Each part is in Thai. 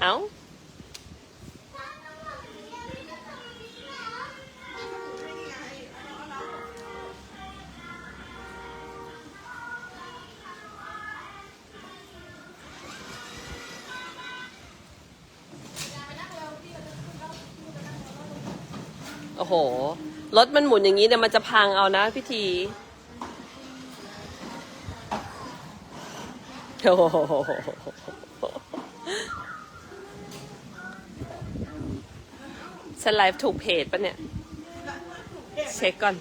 เอ้าโอ้โห รถมันหมุนอย่างนี้เนี่ยมันจะพังเอานะพิธีโอ้โห ฉันไลฟ์ถูกเพจปะเนี่ย เช็คก่อน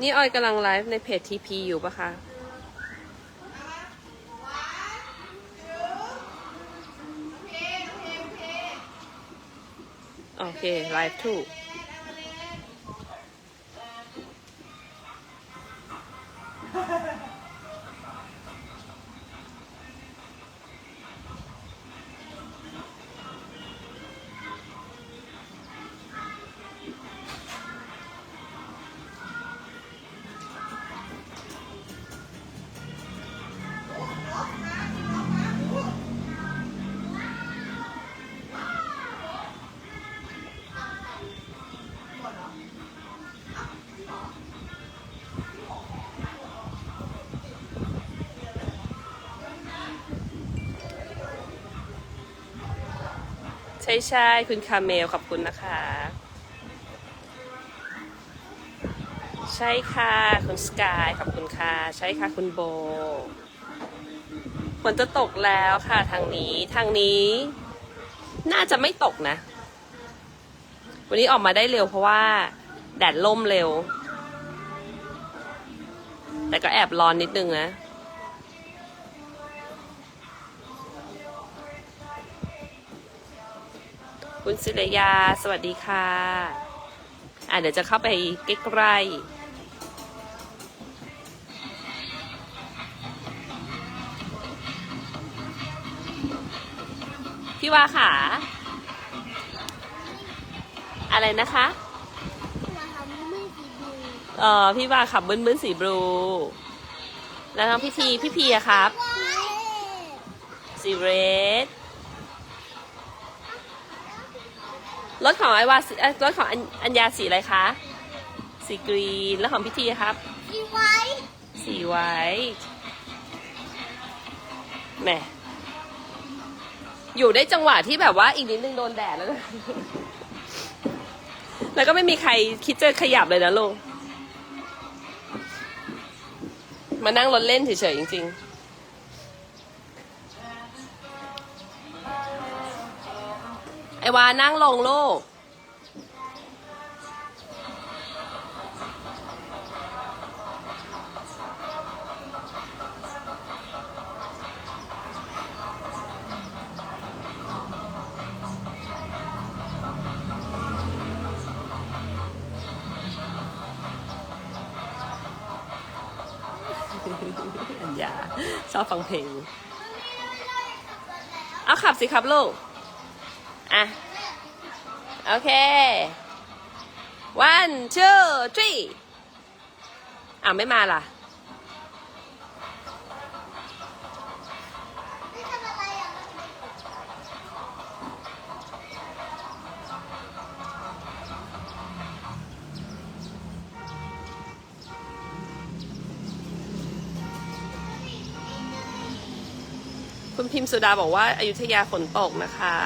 นี่ออยกำลังไลฟ์ในเพจทีพีอยู่ปะคะ โอเคไลฟ์ถู ช่ใช่คุณคาเมลขอบคุณนะคะ ใช่ค่ะคุณสกายขอบคุณค่ะ ใช่ค่ะคุณโบฝนจะตกแล้วค่ะทางนี้ทางนี้ น่าจะไม่ตกนะ วันนี้ออกมาได้เร็วเพราะว่า แดดล่มเร็ว แต่ก็แอบร้อนนิดนึงนะ คุณศิรยา สวัสดีค่ะ อะเดี๋ยวจะเข้าไปใกล้ๆพี่ว่าค่ะอะไรนะคะมาทำมือสีบูเออพี่ว่าขับบึ้นบึ้นสีบลู แล้วน้องพี่ทีพี่พีอะครับว้ายสีเรด รถของไอวาสีเอ้ยรถของอัญอัญญาสีอะไรคะ สีกรีน แล้วของพี่ทีครับ สีไว้สีไวท์แหม อยู่ได้จังหวะที่แบบว่าอีกนิดนึงโดนแดดแล้วนะ แล้วก็ไม่มีใครคิดจะขยับเลยนะลูก มานั่งรถเล่นเฉยๆจริง ๆ วานั่งลงลูก อัญญาชอบฟังเพลง เอาขับสิครับลูก อะ โอเค one two three อะไม่มาล่ะไม่ทำอะไรอะคุณพิมพ์สุดาบอกว่าอายุทยาฝนตกนะคะ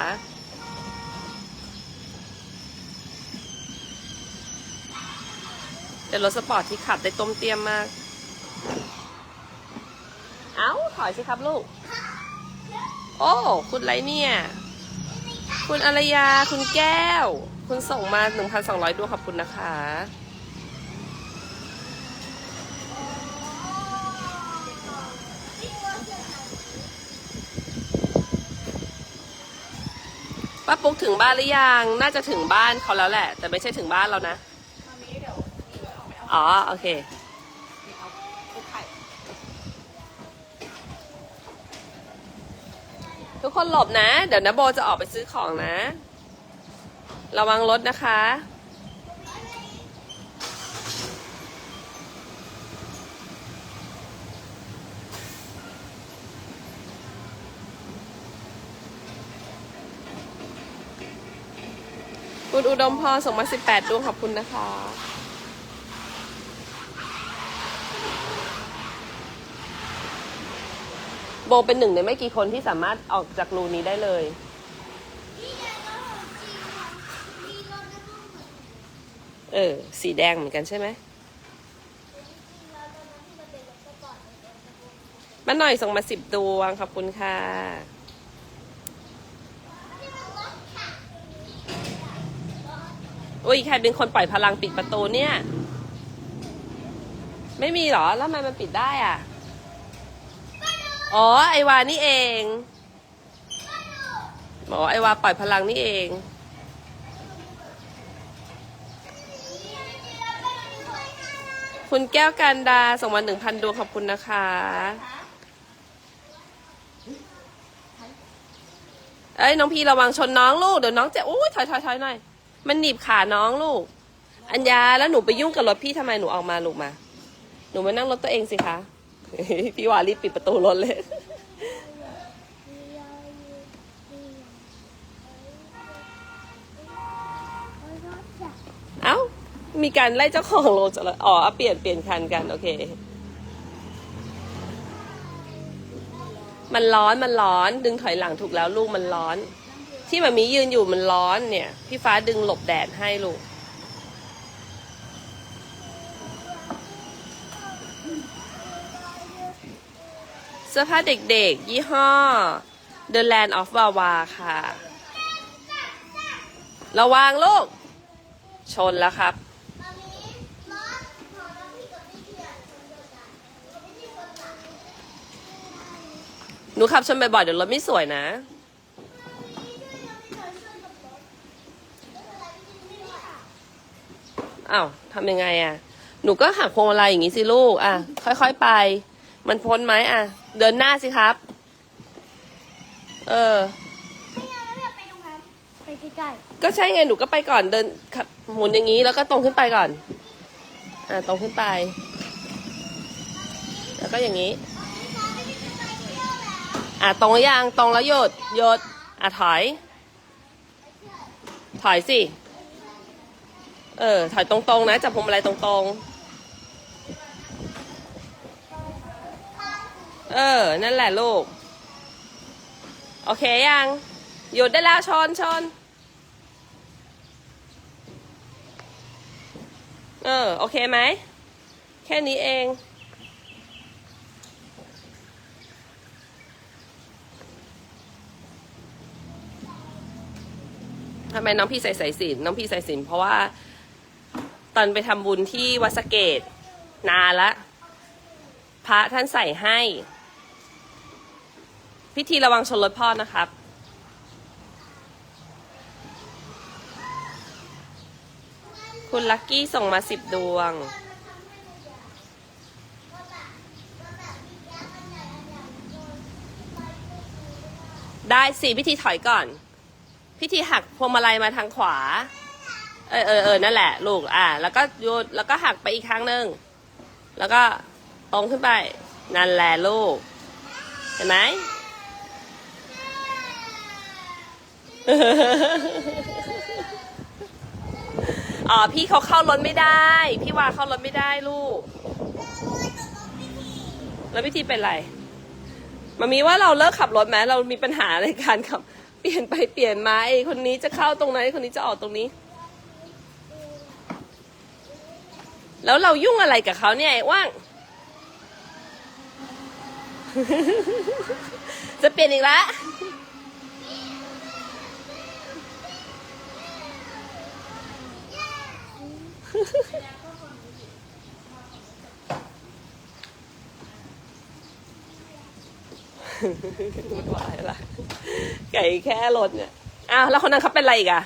เป็นรถสปอร์ตที่ขับได้ต้มเตี้ยมมาก เอ้า ถอยสิครับลูก โอ้ คุณไรเนี่ย คุณอารยา คุณแก้ว คุณส่งมา 1,200ดวงขอบคุณนะคะ ป้าปุ๊กถึงบ้านหรือยัง น่าจะถึงบ้านเขาแล้วแหละ แต่ไม่ใช่ถึงบ้านเรานะ อ๋อ โอเค เอาไอ้ไข่ทุกคนหลบนะ เดี๋ยวนะโบจะออกไปซื้อของนะ ระวังรถนะคะ คุณอุดมพรส่งมา 18ดวงขอบคุณนะคะ โบเป็นหนึ่งในไม่กี่คนที่สามารถออกจากรูนี้ได้เลย เออ สีแดงเหมือนกันใช่ไหมมาหน่อยส่งมาสิบดวงขอบคุณค่ะ อุ้ยใครเป็นคนปล่อยพลังปิดประตูเนี่ย ไม่มีหรอ แล้วทำไมมันปิดได้อะ อ๋อ ไอวานี่เองอ๋อไอวาปล่อยพลังนี่เอง คุณแก้วกันดาส่งมาหนึ่งพันดวงขอบคุณนะคะ เอ้ยน้องพีระวังชนน้องลูก เดี๋ยวน้องเจ็บอุ้ยถอยถอยถอยหน่อย มันหนีบขาน้องลูก อัญญาแล้วหนูไปยุ่งกับรถพี่ทำไมหนูออกมาลูกมา หนูมานั่งรถตัวเองสิคะ พี่วารีบปิดประตูรถเลย เอ้า มีการไล่เจ้าของลงจากรถอ๋อ เปลี่ยนเปลี่ยนคันกัน โอเค มันร้อน มันร้อน ดึงถอยหลังถูกแล้วลูกมันร้อน ที่มันมียืนอยู่มันร้อนเนี่ย พี่ฟ้าดึงหลบแดดให้ลูก เสื้อผ้าเด็กๆ ยี่ห้อ The Land of Wawa ค่ะ ระวังลูก ชนแล้วครับ หนูขับชนบ่อยๆเดี๋ยวรถไม่สวยนะอ้าวทำยังไงอะ่ะ หนูก็หักพวงมาลัยอย่างงี้สิลูก อะ ค่อยๆไป มันพ้นไหมอะ เดินหน้าสิครับ เออไปใกล้ก็ใช่ไงหนูก็ไปก่อนเดินขับหมุนอย่างนี้แล้วก็ตรงขึ้นไปก่อน อ่าตรงขึ้นไป แล้วก็อย่างนี้ อ่าตรงหรือยังตรงแล้วหยุดหยุดอ่าถอย ถอยสิ เออ ถอยตรงๆนะจับพวงมาลัยตรงๆ เออ นั่นแหละลูก โอเคยัง หยุดได้แล้วชนชนเออ โอเคไหม แค่นี้เอง ทำไมน้องพี่ใส่สายสินน้องพี่ใส่สินเพราะว่า ตอนไปทำบุญที่วัดสะเกต นานละ พระท่านใส่ให้ พิธีระวังชนรถพ่อนะครับ คุณลักกี้ส่งมาสิบดวง ได้สิพิธีถอยก่อน พิธีหักพวงมาลัยมาทางขวา เออเออเออนั่นแหละ ลูก อ่า แล้วก็หยุดแล้วก็หักไปอีกครั้งหนึ่ง แล้วก็ตรงขึ้นไป นั่นแหละลูก เห็นไหม อ๋อพี่เขาเข้ารถไม่ได้ พี่วาเข้ารถไม่ได้ลูก แล้วพิธีเป็นไรมามีว่าเราเลิกขับรถไหมเรามีปัญหาในการขับ เปลี่ยนไปเปลี่ยนมาไอ้คนนี้จะเข้าตรงไหนคนนี้จะออกตรงนี้ แล้วเรายุ่งอะไรกับเขาเนี่ยไอ้ว่าง จะเปลี่ยนอีกแล้ว วุ่นวายละไก่แค่รถเนี่ยอ้าวแล้วคนนั้นเขาเป็นอะไรอีกอะ